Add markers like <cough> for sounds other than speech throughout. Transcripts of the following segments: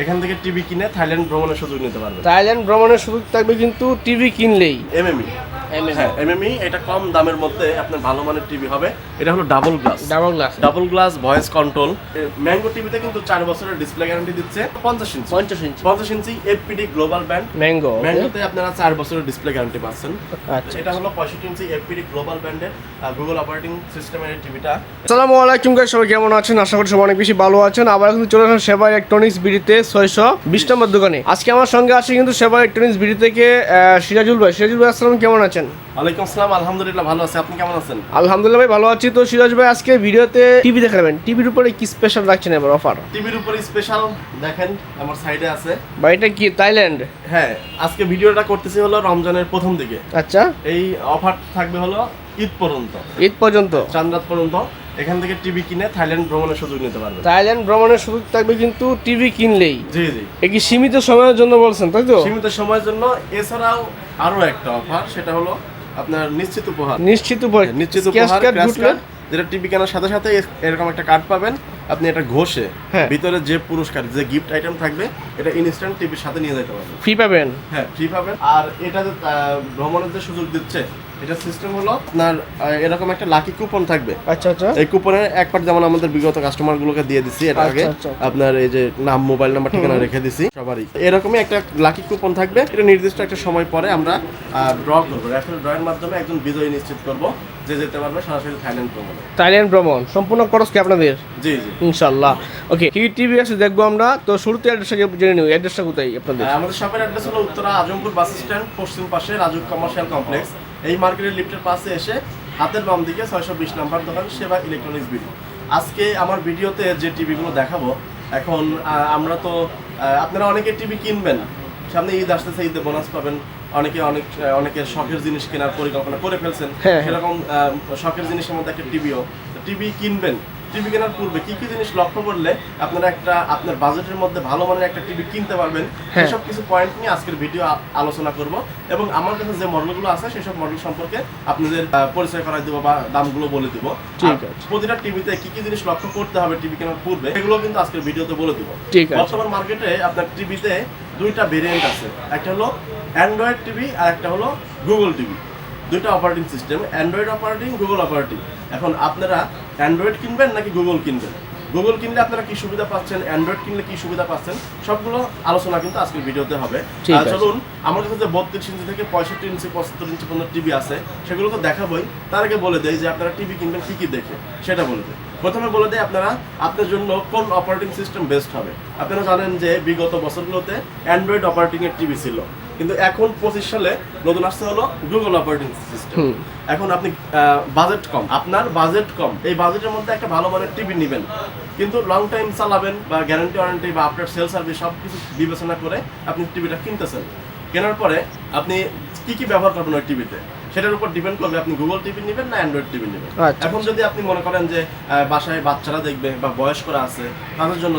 এখান থেকে টিভি কিনে থাইল্যান্ড ভ্রমণের সুযোগ নিতে পারবেন থাইল্যান্ড ভ্রমণের সুযোগ থাকবে কিন্তু টিভি কিনলেই। এমএমই হ্যাঁ এমএমই এটা কম দামের মধ্যে আপনার ভালো মানের টিভি হবে। এটা হলো double glass. Double glass. Double glass voice control. Mango টিভিতে কিন্তু চার বছরের ডিসপ্লে গ্যারান্টি দিচ্ছে পঞ্চাশ ইঞ্চি। পঞ্চাশ ইঞ্চি। পঞ্চাশ inch FPD global band mango ম্যাঙ্গোতে আপনারা চার বছরের ডিসপ্লে গ্যারান্টি পাচ্ছেন। আচ্ছা। এটা হলো পঁয়ষট্টি ইঞ্চি এফপিডি গ্লোবাল ব্যান্ডের গুগল অপারেটিং সিস্টেমের টিভিটা। আসসালামু আলাইকুম গাইস সবাই কেমন আছেন? আশা করি সবাই অনেক বেশি ভালো আছেন। আবার কিন্তু চলে আসেন সেবা ইলেকট্রনিক্স বিডিতে। ছয়শো বিশ নম্বর দোকানে। আজকে আমার সঙ্গে আছে কিন্তু সেবা ইলেকট্রনিক্স বিডি থেকে সিরাজুল ভাই। সিরাজুল ভাই আসসালাম কেমন আছেন? ওয়ালাইকুম আসসালাম আলহামদুলিল্লাহ ভালো আছে। আপনি কেমন আছেন? আলহামদুলিল্লাহ ভাই ভালো আছি। তো সিরাজ ভাই আজকে ভিডিওতে টিভি দেখাবেন টিভির উপরে কি স্পেশাল রাখছেন এবার অফার টিভির উপরে স্পেশাল দেখেন আমার সাইডে আছে। এটা কি থাইল্যান্ড হ্যাঁ আজকে ভিডিওটা করতেছি হলো রমজানের প্রথম দিকে। আচ্ছা। এই অফার থাকবে হলো ঈদ পর্যন্ত। ঈদ পর্যন্ত? চান্দাত পর্যন্ত। এখান থেকে টিভি কিনে থাইল্যান্ড ভ্রমণের সুযোগ নিতে পারবে। থাইল্যান্ড ভ্রমণের সুযোগ থাকবে কিন্তু টিভি কিনলেই। জি জি। এ কি সীমিত সময়ের জন্য বলছেন তাই তো? সীমিত সময়ের জন্য এছাড়াও আরও একটা অফার সেটা হলো আপনার নিশ্চিত উপহার। নিশ্চিত নিশ্চিত উপহার কার্ড গুড কার্ড যেটা টিভি কেনার সাথে সাথে এরকম একটা কার্ড পাবেন। আপনি এটা ঘষে হ্যাঁ। ভিতরে যে পুরস্কার যে গিফট আইটেম থাকবে এটা ইনস্ট্যান্ট টিভির সাথে নিয়ে যেতে পারবেন। ফ্রি পাবেন? হ্যাঁ ফ্রি পাবেন। আর এটা যে ভ্রমণের যে সুযোগ দিচ্ছে এটা সিস্টেম হলো আপনার এরকম একটা লাকি কুপন থাকবে। আচ্ছা আচ্ছা। এই কুপনের এক পার্ট যেমন আমাদের বিগত কাস্টমার গুলোকে দিয়ে দিছি এটা আচ্ছা, আগে আচ্ছা। আপনার এই যে নাম মোবাইল নাম্বার ঠিকানা রেখে দিছি সবারই। এরকমই একটা লাকি কুপন থাকবে এটা নির্দিষ্ট একটা সময় পরে আমরা ড্র করব। রেফারেল ড্রয়ের মাধ্যমে একজন বিজয়ী নিশ্চিত করব যে যেতে পারবে সরাসরি থাইল্যান্ড ভ্রমণে। থাইল্যান্ড ভ্রমণ সম্পূর্ণ খরচ কি আপনাদের? জি জি। ইনশাল্লাহ ওকে কি টিভি আছে দেখব আমরা? তো শুরুতে অ্যাড্রেসটা জেনে নিই অ্যাড্রেসটা কোথায় আপনাদের? আমাদের শপের অ্যাড্রেস হলো উত্তরা আজমপুর বাস স্ট্যান্ড পশ্চিম পাশে রাজু কমার্শিয়াল কমপ্লেক্স এই মার্কেটের লিফটের পাশে এসে হাতের বাম দিকে ছয়শো বিশ নাম্বার দোকান সেবা ইলেকট্রনিক্স বিডি আজকে আমার ভিডিওতে যে টিভিগুলো দেখাবো এখন আমরা তো আপনারা অনেকে টিভি কিনবেন সামনে ঈদ আসতেছে ঈদে বোনাস পাবেন। অনেকে অনেক অনেকে শখের জিনিস কেনার পরিকল্পনা করে ফেলছেন। হ্যাঁ, হ্যাঁ। সেরকম শখের জিনিসের মধ্যে একটা টিভিও। টিভি কিনবেন টিভি কেনার পূর্বে কি কি জিনিস লক্ষ্য করলে আপনারা একটা আপনার বাজেটের মধ্যে ভালো মানের একটা টিভি কিনতে পারবেন? হ্যাঁ। সেসব কিছু পয়েন্ট নিয়ে আজকের ভিডিও আলোচনা করব। এবং আমার কাছে যে মডেলগুলো আছে সেসব মডেল সম্পর্কে আপনাদের পরিচয় করাই দেবো বা দামগুলো বলে দিব। প্রতিটা টিভিতে কি কি জিনিস লক্ষ্য করতে হবে টিভি কেনার পূর্বে এগুলো কিন্তু আজকের ভিডিওতে বলে দিব। বর্তমান মার্কেটে আপনার টিভিতে দুইটা ভেরিয়েন্ট আছে। একটা হলো অ্যান্ড্রয়েড টিভি আর একটা হলো গুগল টিভি দুইটা operating system Android operating Google operating এখন আপনারা অ্যান্ড্রয়েড কিনবেন নাকি গুগল কিনবেন? গুগল কিনলে আপনারা কি সুবিধা পাচ্ছেন? অ্যান্ড্রয়েড কিনলে কি সুবিধা পাচ্ছেন? সবগুলো আলোচনা কিন্তু আজকের ভিডিওতে হবে। চলুন আমার কাছে যে বত্রিশ ইঞ্চি থেকে পঁয়ষট্টি ইঞ্চি পঁচাত্তর ইঞ্চি পর্যন্ত টিভি আছে সেগুলো তো দেখাবোই। তার আগে বলে দেয় যে আপনারা টিভি কিনবেন কি কি দেখে? সেটা বলে দেয় প্রথমে বলে দেয় আপনারা আপনার জন্য কোন অপারেটিং সিস্টেম বেস্ট হবে? আপনারা জানেন যে বিগত বছরগুলোতে অ্যান্ড্রয়েড অপারেটিং এর টিভি ছিল। কিন্তু এখন পঁচিশ সালে নতুন আসছে হলো গুগল অপারেটিং সিস্টেম এখন আপনি বাজেট কম। আপনার বাজেট কম। এই বাজেটের মধ্যে একটা ভালো মানের টিভি নেবেন। কিন্তু লং টাইম চালাবেন বা গ্যারান্টি ওয়ারেন্টি বা আপনার সেল সার্ভিস সব কিছু বিবেচনা করে আপনি টিভিটা কিনতেছেন। কেনার পরে আপনি কি কি ব্যবহার করবেন ওই টিভিতে সেটার উপর ডিপেন্ড করবে আপনি গুগল টিভি নেবেন না অ্যান্ড্রয়েড টিভি নেবেন। আচ্ছা। এখন যদি আপনি মনে করেন যে বাসায় বাচ্চারা দেখবে বা বয়স্করা আছে তাদের জন্য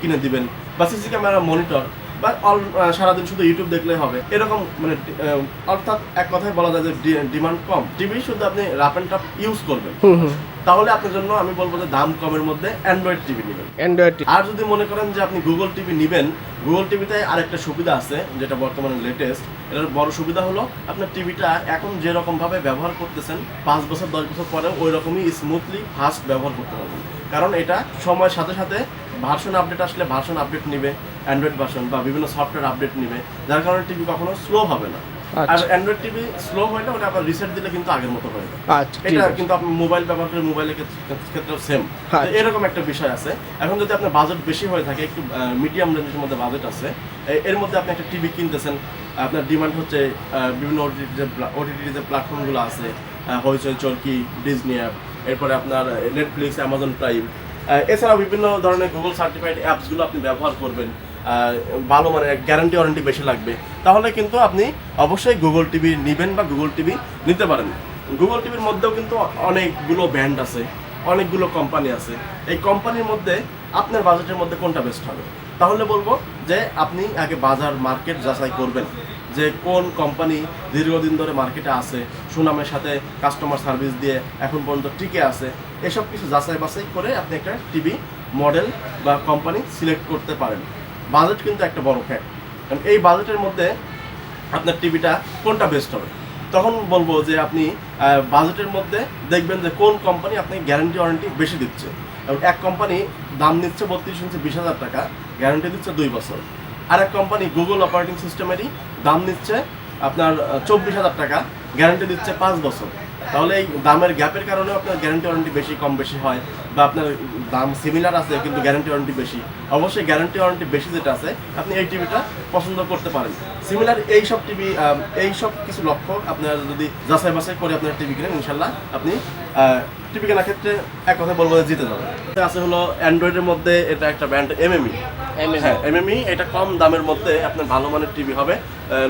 কিনে দিবেন। বা সিসি ক্যামেরা মনিটর বা অল সারাদিন শুধু ইউটিউব দেখলেই হবে। এরকম মানে অর্থাৎ এক কথায় বলা যায় যে ডিমান্ড কম। টিভি শুধু আপনি রাফ অ্যান্ড টাফ ইউজ করবেন। তাহলে আপনার জন্য আমি বলব যে দাম কমের মধ্যে অ্যান্ড্রয়েড টিভি নেবেন। অ্যান্ড্রয়েড আর যদি মনে করেন যে আপনি গুগল টিভি নেবেন গুগল টিভিতে আরেকটা সুবিধা আছে যেটা বর্তমানে লেটেস্ট এটার বড় সুবিধা হলো আপনার টিভিটা এখন যেরকম ভাবে ব্যবহার করতেছেন পাঁচ বছর দশ বছর পরে ওই রকমই স্মুথলি ফাস্ট ব্যবহার করতে পারবেন। কারণ এটা সময়ের সাথে সাথে ভার্সন আপডেট আসলে ভার্সন আপডেট নিবে। অ্যান্ড্রয়েড ভার্সন বা বিভিন্ন সফটওয়্যার আপডেট নিবে যার কারণে টিভি কখনো স্লো হবে না। আর আচ্ছা। অ্যান্ড্রয়েড টিভি স্লো হলে ওটা আবার রিসেট দিলে কিন্তু আগের মতো হয়ে আচ্ছা এটা কিন্তু আপনি মোবাইল ব্যবহার করে মোবাইলের ক্ষেত্রেও সেম হ্যাঁ। এরকম একটা বিষয় আছে। এখন যদি আপনার বাজেট বেশি হয়ে থাকে একটু মিডিয়াম রেঞ্জের মধ্যে বাজেট আছে এর মধ্যে আপনি একটা টিভি কিনতেছেন আপনার ডিমান্ড হচ্ছে বিভিন্ন ওটিটি যে ওটিটি যে প্ল্যাটফর্মগুলো আছে হইচই চরকি ডিজনি অ্যাপ এরপরে আপনার নেটফ্লিক্স অ্যামাজন প্রাইম এছাড়াও বিভিন্ন ধরনের গুগল সার্টিফাইড অ্যাপসগুলো আপনি ব্যবহার করবেন। ভালো মানে গ্যারান্টি ওয়ারেন্টি বেশি লাগবে। তাহলে কিন্তু আপনি অবশ্যই গুগল টিভি নেবেন বা গুগল টিভি নিতে পারেন। গুগল টিভির মধ্যেও কিন্তু অনেকগুলো ব্র্যান্ড আছে, অনেকগুলো কোম্পানি আছে। এই কোম্পানির মধ্যে আপনার বাজেটের মধ্যে কোনটা বেস্ট হবে? তাহলে বলব যে আপনি আগে বাজার মার্কেট যাচাই করবেন, যে কোন কোম্পানি দীর্ঘদিন ধরে মার্কেটে আছে, সুনামের সাথে কাস্টমার সার্ভিস দিয়ে এখন পর্যন্ত টিকে আছে। এসব কিছু যাচাই বাছাই করে আপনি একটা টিভি মডেল বা কোম্পানি সিলেক্ট করতে পারেন। বাজেট কিন্তু একটা বড় ফ্যাক্ট কারণ এই বাজেটের মধ্যে আপনার টিভিটা কোনটা বেস্ট হবে? তখন বলব যে আপনি বাজেটের মধ্যে দেখবেন যে কোন কোম্পানি আপনি গ্যারান্টি ওয়ারেন্টি বেশি দিচ্ছে। এবং এক কোম্পানি দাম নিচ্ছে বত্রিশ ইঞ্চি বিশ হাজার টাকা গ্যারান্টি দিচ্ছে দুই বছর। আর এক কোম্পানি গুগল অপারেটিং সিস্টেমেরই দাম নিচ্ছে আপনার চব্বিশ হাজার টাকা গ্যারান্টি দিচ্ছে পাঁচ বছর। তাহলে এই দামের গ্যাপের কারণে আপনার গ্যারান্টি ওয়ারেন্টি বেশি কম বেশি হয়, বা আপনার দাম সিমিলার আছে, কিন্তু গ্যারান্টি ওয়ারেন্টি বেশি। অবশ্যই গ্যারান্টি ওয়ারেন্টি বেশি যেটা আছে, আপনি এই টিভিটা পছন্দ করতে পারেন। সিমিলার এই সব টিভি এই সব কিছু লক্ষ্য আপনার যদি যাচাই বাছাই করে আপনার টিভি কিনেন, ইনশাল্লাহ আপনি টিভি কেনার ক্ষেত্রে এক কথা বলব যে জিতে যাবেন আছে হলো অ্যান্ড্রয়েডের মধ্যে এটা একটা ব্র্যান্ড এমএমই হ্যাঁ এমএমই এটা কম দামের মধ্যে আপনার ভালো মানের টিভি হবে।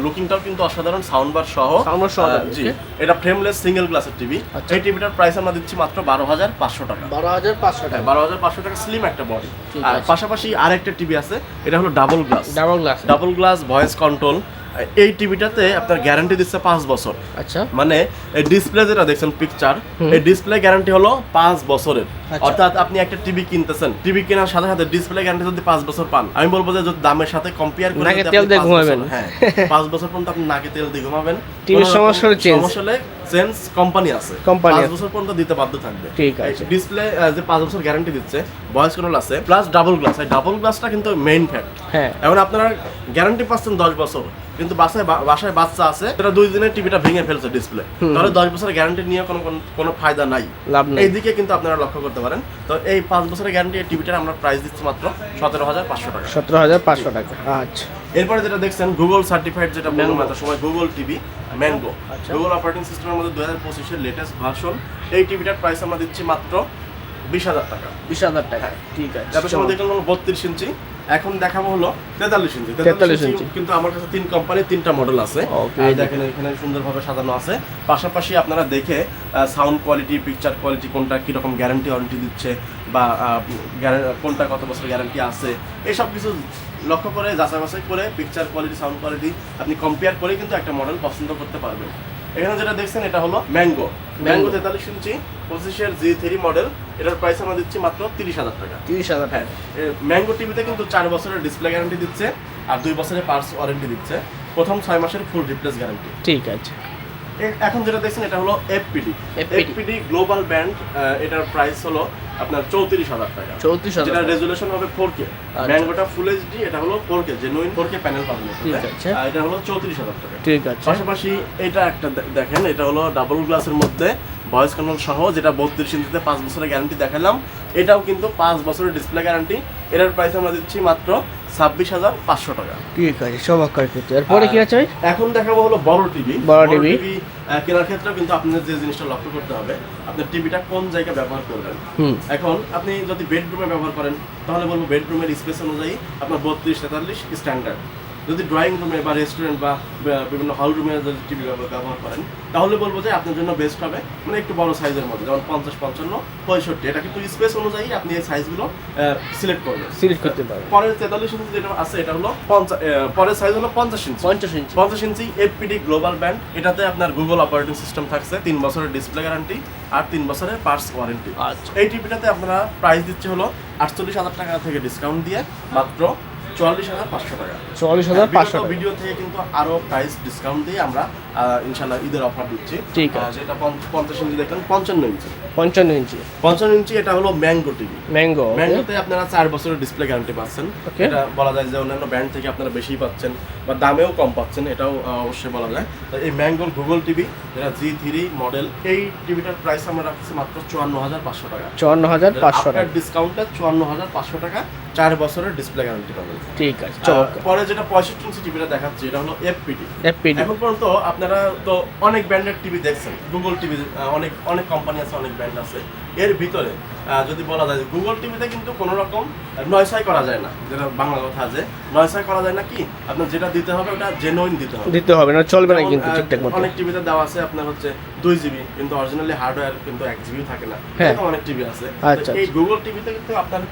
লুকিংটাও কিন্তু অসাধারণ সাউন্ড বার সহ সহ জি এটা ফ্রেমলেস সিঙ্গেল গ্লাসের টিভি। এই টিভিটার প্রাইস আমরা দিচ্ছি মাত্র বারো হাজার পাঁচশো টাকা। বারো হাজার পাঁচশো হ্যাঁ টাকা। বারো হাজার পাঁচশো টাকা স্লিম একটা বডি আর। পাশাপাশি আরেকটা টিভি আছে এটা হলো double glass double glass double glass voice control এই টিভিটাতে আপনার গ্যারান্টি দিচ্ছে পাঁচ বছর। আচ্ছা। মানে এই ডিসপ্লে যেটা দেখছেন পিকচার এই ডিসপ্লে গ্যারান্টি হলো পাঁচ বছরের। আচ্ছা। অর্থাৎ আপনি একটা টিভি কিনতেছেন টিভি কেনার সাথে সাথে ডিসপ্লে গ্যারান্টি যদি পাঁচ বছর পান আমি বলব যে যদি দামের সাথে কম্পেয়ার করে নাকে তেল দিয়ে পাঁচ ঘুমাবেন। বছর- হ্যাঁ পাঁচ বছর পর্যন্ত আপনি নাকে তেল দিয়ে ঘুমাবেন। <laughs> টিভির সমস্যা হলে চেঞ্জ কোম্পানি আছে। পাঁচ বছর পর্যন্ত দিতে বাধ্য থাকবে। ঠিক আছে। ডিসপ্লে যে পাঁচ বছর গ্যারান্টি দিচ্ছে ভয়েস কন্ট্রোল আছে প্লাস ডাবল গ্লাস এই ডাবল গ্লাসটা কিন্তু মেইন ফ্যাক্ট হ্যাঁ। এখন আপনারা গ্যারান্টি পাচ্ছেন দশ বছর কিন্তু বাসায় বাসায় বাচ্চা আছে সেটা দুই দিনে টিভিটা ভেঙে ফেলছে ডিসপ্লে। তাহলে দশ বছরের গ্যারান্টি নিয়ে কোনো কোনো- ফায়দা নাই। লাভ নেই। কিন্তু আপনারা লক্ষ্য করতে পারেন। তো এই পাঁচ বছরের গ্যারান্টি টিভিটার আমরা প্রাইস দিচ্ছি মাত্র সতেরো হাজার পাঁচশো টাকা। সতেরো হাজার পাঁচশো টাকা। আচ্ছা। এরপরে যেটা দেখছেন গুগল সার্টিফাইড যেটা বললাম মাথা এত সময় Google TV Mango. Google operating সিস্টেমের মধ্যে দু হাজার পঁচিশের লেটেস্ট ভার্সন এই টিভিটার প্রাইস আমরা দিচ্ছি মাত্র বিশ হাজার টাকা। বিশ হাজার টাকা ঠিক আছে। সময় দেখলাম হলো বত্রিশ ইঞ্চি এখন দেখাবো হলো তেতাল্লিশ ইঞ্চি। তেতাল্লিশ ইঞ্চি। কিন্তু আমার কাছে তিন কোম্পানির তিনটা মডেল আছে। এই দেখেন এখানে সুন্দরভাবে সাজানো আছে। পাশাপাশি আপনারা দেখে সাউন্ড কোয়ালিটি পিকচার কোয়ালিটি কোনটা কীরকম গ্যারান্টি ওয়ারেন্টি দিচ্ছে বা কোনটা কত বছর গ্যারান্টি আছে এসব কিছু লক্ষ্য করে যাচাই বাছাই করে পিকচার কোয়ালিটি সাউন্ড কোয়ালিটি আপনি কম্পেয়ার করে কিন্তু একটা মডেল পছন্দ করতে পারবেন। এখানে যেটা দেখছেন এটা হলো ম্যাঙ্গো ম্যাঙ্গো তেতাল্লিশ ইঞ্চি পঁচিশের জি থ্রি মডেল এটার প্রাইস আমরা দিচ্ছি মাত্র তিরিশ হাজার টাকা। তিরিশ হাজার হ্যাঁ ম্যাঙ্গো টিভিতে কিন্তু চার বছরের ডিসপ্লে গ্যারান্টি দিচ্ছে আর দুই বছরের পার্টস ওয়ারেন্টি দিচ্ছে। প্রথম ছয় মাসের ফুল রিপ্লেস গ্যারান্টি ঠিক আছে। এখন যেটা দেখছেন এটা হলো এফপিডি এফপিডি গ্লোবাল ব্যান্ড এটার প্রাইস হলো আপনার চৌত্রিশ হাজার টাকা। চৌত্রিশ হাজার যেটা রেজুলেশন হবে ফোর কে। ম্যাঙ্গোটা ফুল এইচডি এটা হলো four K genuine four K panel পাবেন এটাতে। ঠিক আছে। আর এটা হলো চৌত্রিশ হাজার টাকা। ঠিক আছে। পাশাপাশি এটা একটা দেখেন এটা হলো ডাবল গ্লাসের মধ্যে ভয়েস কন্ট্রোল সহ যেটা বত্রিশ ইঞ্চিতে পাঁচ বছরের গ্যারান্টি দেখালাম এটাও কিন্তু পাঁচ বছরের ডিসপ্লে গ্যারান্টি এটার প্রাইস আমরা দিচ্ছি মাত্র ছাব্বিশ হাজার পাঁচশো টাকা। ঠিক আছে সব অক্ষর ক্ষেত্রে। এরপরে কি আছে? এখন দেখাবো হলো বড় টিভি বড় TV কেনার ক্ষেত্রে কিন্তু আপনাদের যে জিনিসটা লক্ষ্য করতে হবে আপনার টিভিটা কোন জায়গায় ব্যবহার করবেন? এখন আপনি যদি বেডরুমে ব্যবহার করেন তাহলে বলব বেডরুমের স্পেস অনুযায়ী আপনার বত্রিশ তেতাল্লিশ স্ট্যান্ডার্ড যদি ড্রয়িং রুমে বা রেস্টুরেন্ট বা বিভিন্ন হল রুমে যদি টিভি ব্যবহার করেন তাহলে বলব যে আপনার জন্য বেস্ট হবে মানে একটু বড় সাইজের মধ্যে যেমন পঞ্চাশ পঞ্চান্ন পঁয়ষট্টি। এটা কিন্তু স্পেস অনুযায়ী আপনি এই সাইজগুলো সিলেক্ট করবেন। সিলেক্ট করতে পারেন পরের তেতাল্লিশ ইঞ্চি যেটা আছে এটা হলো পঞ্চাশ পরের সাইজ হলো পঞ্চাশ ইঞ্চি পঞ্চাশ ইঞ্চি পঞ্চাশ ইঞ্চি এফপিডি গ্লোবাল ব্যান্ড এটাতে আপনার গুগল অপারেটিং সিস্টেম থাকছে তিন বছরের ডিসপ্লে গ্যারান্টি আর তিন বছরের পার্টস ওয়ারেন্টি আচ্ছা। এই টিভিটাতে আপনারা প্রাইস দিচ্ছে হলো আটচল্লিশ হাজার টাকা থেকে ডিসকাউন্ট দিয়ে মাত্র চুয়াল্লিশ হাজার পাঁচশো টাকা। চল্লিশ হাজার পাঁচশো ভিডিও থেকে কিন্তু আরও প্রাইস ডিসকাউন্ট দিয়ে আমরা ইনশাল্লাহ ঈদের অফার দিচ্ছি। ঠিক আছে। যেটা পঞ্চাশ ইঞ্চি পঞ্চান্ন ইঞ্চি। পঞ্চান্ন ইঞ্চি। পঞ্চান্ন ইঞ্চি এটা হলো ম্যাঙ্গো টিভি ম্যাঙ্গো ম্যাঙ্গোতে আপনারা চার বছরের ডিসপ্লে গ্যারান্টি পাচ্ছেন। এটা বলা যায় যে অন্যান্য ব্র্যান্ড থেকে আপনারা বেশি পাচ্ছেন বা দামেও কম পাচ্ছেন এটাও অবশ্যই বলা যায়। তো এই ম্যাঙ্গোর গুগল টিভি যেটা জি থ্রি মডেল এই টিভিটার প্রাইস আমরা রাখছি মাত্র চুয়ান্ন হাজার পাঁচশো টাকা। চুয়ান্ন হাজার পাঁচশো টাকা। ডিসকাউন্টে চুয়ান্ন হাজার পাঁচশো টাকা। চার বছরের ডিসপ্লে গ্যারান্টি পাবেন। ঠিক আছে। পরে যেটা পঁয়ষট্টি ইঞ্চি টিভিটা দেখাচ্ছি এটা হলো এফপিটি এফপিডি এখন পর্যন্ত আপনারা তো অনেক ব্র্যান্ডের টিভি দেখছেন। গুগল টিভি অনেক অনেক কোম্পানি আছে অনেক ব্র্যান্ড আছে। এর ভিতরে যদি বলা যায় গুগল টিভিতে কিন্তু কোনো রকম নয়সাই করা যায় না। যেটা বাংলা কথা আছে নয়সাই করা যায় না কি? আপনার যেটা দিতে হবে ওটা জেনুইন দিতে হবে। দিতে হবে না চলবে না কিন্তু ঠিকঠাক মতো। অনেক টিভিতে দেওয়া আছে আপনার হচ্ছে দুই জিবি কিন্তু অরিজিনালি হার্ডওয়্যার কিন্তু এক জিবিও থাকে না। হ্যাঁ। এরকম অনেক টিভি আছে। তো আচ্ছা, এই গুগল টিভিতে কিন্তু আপনার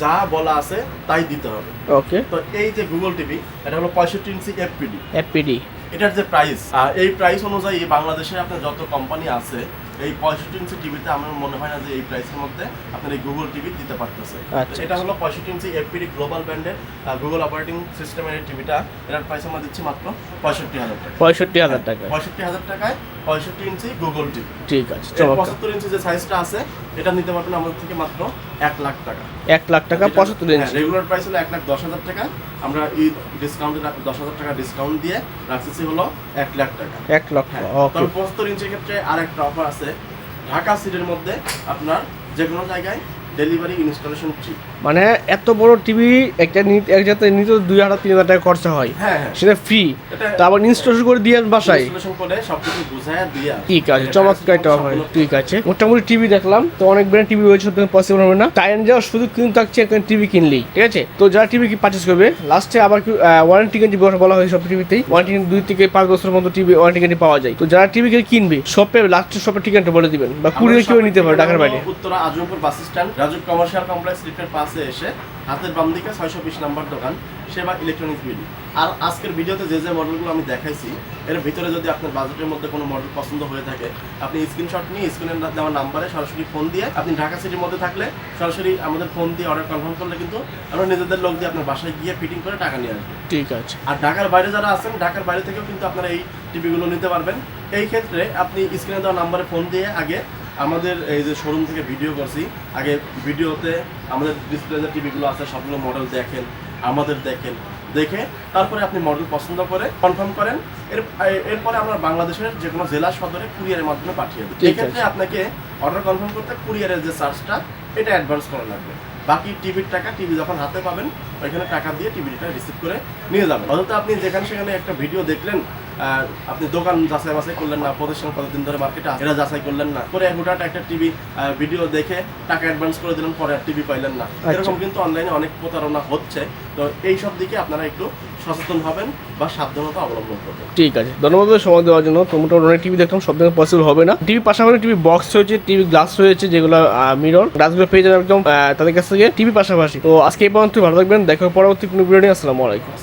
যা বলা আছে তাই দিতে হবে। ওকে। তো এই যে গুগল টিভি এটা হলো পঁয়ষট্টি ইঞ্চি এফপিডি এফপিডি এটার যে প্রাইস এই প্রাইস অনুযায়ী বাংলাদেশে আপনার যত কোম্পানি আছে এই পঁয়ষট্টি ইঞ্চি টিভিতে আমার মনে হয় না যে এই প্রাইসের মধ্যে আপনার এই গুগল টিভি দিতে পারতেছে। আচ্ছা। এটা হলো পঁয়ষট্টি ইঞ্চি এফপিডি গ্লোবাল ব্র্যান্ডের গুগল অপারেটিং সিস্টেমের এই টিভিটা এটার প্রাইস আমরা দিচ্ছি মাত্র পঁয়ষট্টি হাজার টাকা। পঁয়ষট্টি হাজার টাকা পঁয়ষট্টি হাজার টাকায় পঁয়ষট্টি ইঞ্চি গুগল টিভি ঠিক আছে পঁচাত্তর ইঞ্চি যে সাইজটা আছে এটা নিতে পারবেন আমাদের থেকে মাত্র এক লাখ টাকা। এক লাখ টাকা পঁচাত্তর ইঞ্চি। রেগুলার প্রাইস হলো এক লাখ দশ হাজার টাকা। আমরা এই ডিসকাউন্টে দশ হাজার টাকা ডিসকাউন্ট দিয়ে রাখতেছি হলো এক লাখ টাকা। এক লাখ হ্যাঁ ওকে তবে পঁচাত্তর ইঞ্চির ক্ষেত্রে আর একটা অফার আছে ঢাকা সিটির মধ্যে আপনার যে কোনো জায়গায় ডেলিভারি ইনস্টলেশন ফ্রি মানে এত বড় টিভি একটা এক যাতে নিতে দুই হাজার তিন হাজার টাকা খরচা হয়। হ্যাঁ হ্যাঁ। সেটা ফ্রি এটা তারপর ইনস্টলেশন করে দিয়ে বাসায়। ইনস্টলেশন করে সবকিছু বুঝায় দিয়ে ঠিক আছে চমৎকার একটা অফার ঠিক আছে। মোটামুটি টিভি দেখলাম তো অনেক ব্র্যান্ড টিভি রয়েছে পসিবল হবে না। টাইম যাওয়ার শুধু কিন্তু থাকছে এখন টিভি কিনলেই ঠিক আছে? তো যারা টিভি কি পারচেস করবে লাস্টে আবার কি ওয়ারেন্টি গ্যারান্টি বলা হয় সব টিভিতেই ওয়ারেন্টি দুই থেকে পাঁচ বছরের মতো টিভি ওয়ারেন্টি গ্যারান্টি পাওয়া যায়। তো যারা টিভি কিনবে শপে লাস্টের শপের ঠিকানাটা বলে দিবেন বা কুড়িয়ে কেউ নিতে পারে ঢাকার বাইরে। Uttara Azampur bus stand Rajuk commercial complex লিফটের পাশে এসে হাতের বাম দিকে ছয়শো বিশ নাম্বার দোকান সেবা ইলেকট্রনিক্স বিডি আর আজকের ভিডিওতে যে যে মডেলগুলো আমি দেখাইছি এর ভিতরে যদি আপনার বাজেটের মধ্যে কোনো মডেল পছন্দ হয়ে থাকে আপনি স্ক্রিনশট নিয়ে স্ক্রিনের দেওয়া নাম্বারে সরাসরি ফোন দিয়ে আপনি ঢাকা সিটির মধ্যে থাকলে সরাসরি আমাদের ফোন দিয়ে অর্ডার কনফার্ম করলে কিন্তু আমরা নিজেদের লোক দিয়ে আপনার বাসায় গিয়ে ফিটিং করে টাকা নিয়ে আসব। ঠিক আছে। আর ঢাকার বাইরে যারা আছেন ঢাকার বাইরে থেকেও কিন্তু আপনারা এই টিভিগুলো নিতে পারবেন। এই ক্ষেত্রে আপনি স্ক্রিনে দেওয়া নাম্বারে ফোন দিয়ে আগে আমাদের এই যে শোরুম থেকে ভিডিও করছি আগে ভিডিওতে আমাদের ডিসপ্লে যে টিভিগুলো আছে সবগুলো মডেল দেখেন আমাদের দেখেন দেখে তারপরে আপনি মডেল পছন্দ করে কনফার্ম করেন। এর এরপরে আমরা বাংলাদেশের যে কোনো জেলা সদরে কুরিয়ারের মাধ্যমে পাঠিয়ে দিই এক্ষেত্রে আপনাকে অর্ডার কনফার্ম করতে কুরিয়ারের যে চার্জটা এটা অ্যাডভান্স করা লাগবে। বাকি টিভির টাকা টিভি যখন হাতে পাবেন ওইখানে টাকা দিয়ে টিভিটা রিসিভ করে নিয়ে যাবেন। অথচ আপনি যেখানে সেখানে একটা ভিডিও দেখলেন আপনি দোকান যাচাই বাছাই করলেন না প্রতিষ্ঠান কতদিন ধরে মার্কেটে আছে এটা যাচাই করলেন না। করে হুটাট একটা টিভি ভিডিও দেখে টাকা অ্যাডভান্স করে দিলেন পরে আর টিভি পাইলেন না। এরকম কিন্তু অনলাইনে অনেক প্রতারণা হচ্ছে। তো এই সব দিকে আপনারা একটু সচেতন হবেন বা সাবধানতা অবলম্বন করবেন। ঠিক আছে। ধন্যবাদ সময় দেওয়ার জন্য। তো মোটামুটি অনেক টিভি দেখলাম সব জায়গায় পসিবল হবে না। টিভি পাশাপাশি টিভি বক্স রয়েছে টিভি গ্লাস রয়েছে যেগুলো মিরর গ্লাসগুলো পেয়ে যাবেন একদম তাদের কাছ থেকে টিভি পাশাপাশি। তো আজকে এই পর্যন্ত ভালো থাকবেন। দেখা পরবর্তী কোনো ভিডিও নিয়ে। আসসালামু আলাইকুম।